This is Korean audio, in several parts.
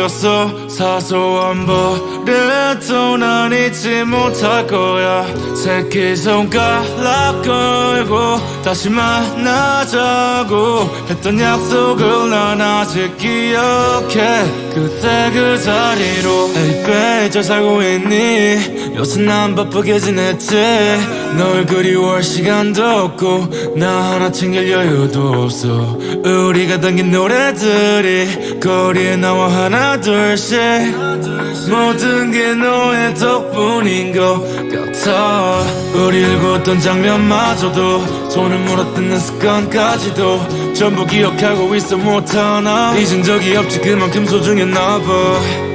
되었어. 사소한 버릇도 난 잊지 못할 거야. 새끼 손가락 걸고 다시 만나자고 했던 약속을 난 아직 기억해. 그때 그 자리로 babe 잘 살고 있니 요새 난 바쁘게 지냈지? 널 그리워할 시간도 없고 나 하나 챙길 여유도 없어. 우리가 당긴 노래들이 거리에 나와 하나 둘씩 모든 게 너의 덕분인 것 같아. 우리 읽었던 장면마저도 손을 물어뜯는 습관까지도 전부 기억하고 있어 못하나? 잊은 적이 없지. 그만큼 소중했나 봐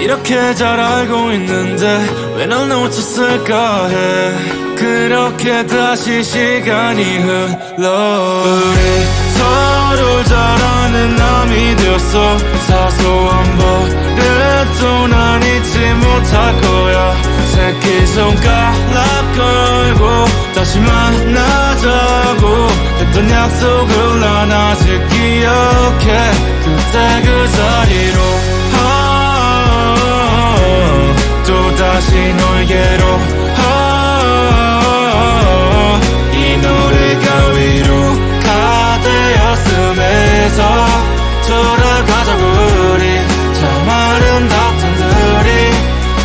이렇게 잘 알고 있는데 왜널 놓쳤을까 해. 그렇게 다시 시간이 흘러. 우리 서로 잘 아는 남이 되었어. 사소한 버릇도 난 잊지 못할 거야. 새끼손가락 걸고 다시 만나자고 했던 약속을 난 아직 기억해. 그때 그 자리로 되었음에서 돌아가자고 우리. 참 아름답던 들이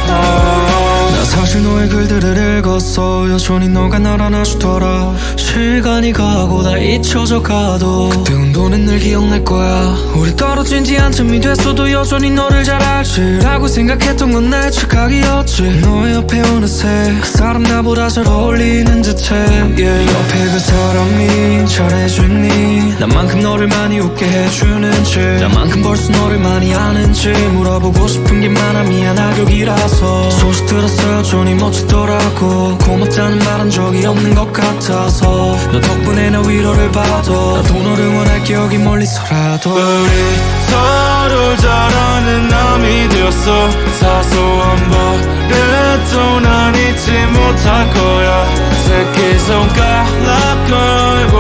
아, 나 사실 너의 글들을 읽었어 여전히 너가 날 안아주더라. 시간이 가고 다 잊혀져 가도. 그때 운동은 늘 기억날 거야. 우리 떨어진 지 한참이 됐어도 여전히 너를 잘 알지 라고 생각했던 건 내 착각이었지. 너의 옆에 어느새 그 사람 나보다 잘 어울리는 듯해. Yeah. 옆에 그 사람이 잘해주니 나만큼 너를 많이 웃게 해주는지 나만큼 벌써 너를 많이 아는지 물어보고 싶은 게 많아 미안하격이라서. 소식 들었어 여전히 멋지더라고. 고맙다는 말한 적이 없는 것 같아서. 너 덕분에 나 위로를 받아. 나도 너를 응원할게 여기 멀리서라도. 우리 서로 잘 아는 남이 되었어. 사소한 버릇도 난 잊지 못할 거야. 새끼손가락 걸고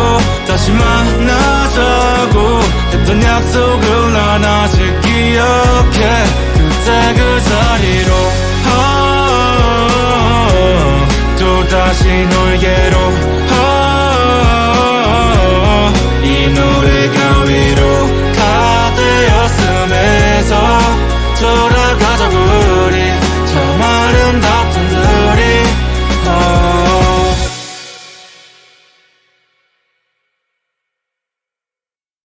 다시 만나자고 했던 약속을 난 아직 기억해. 그때 그 자리로 아, 또 다시 너에게로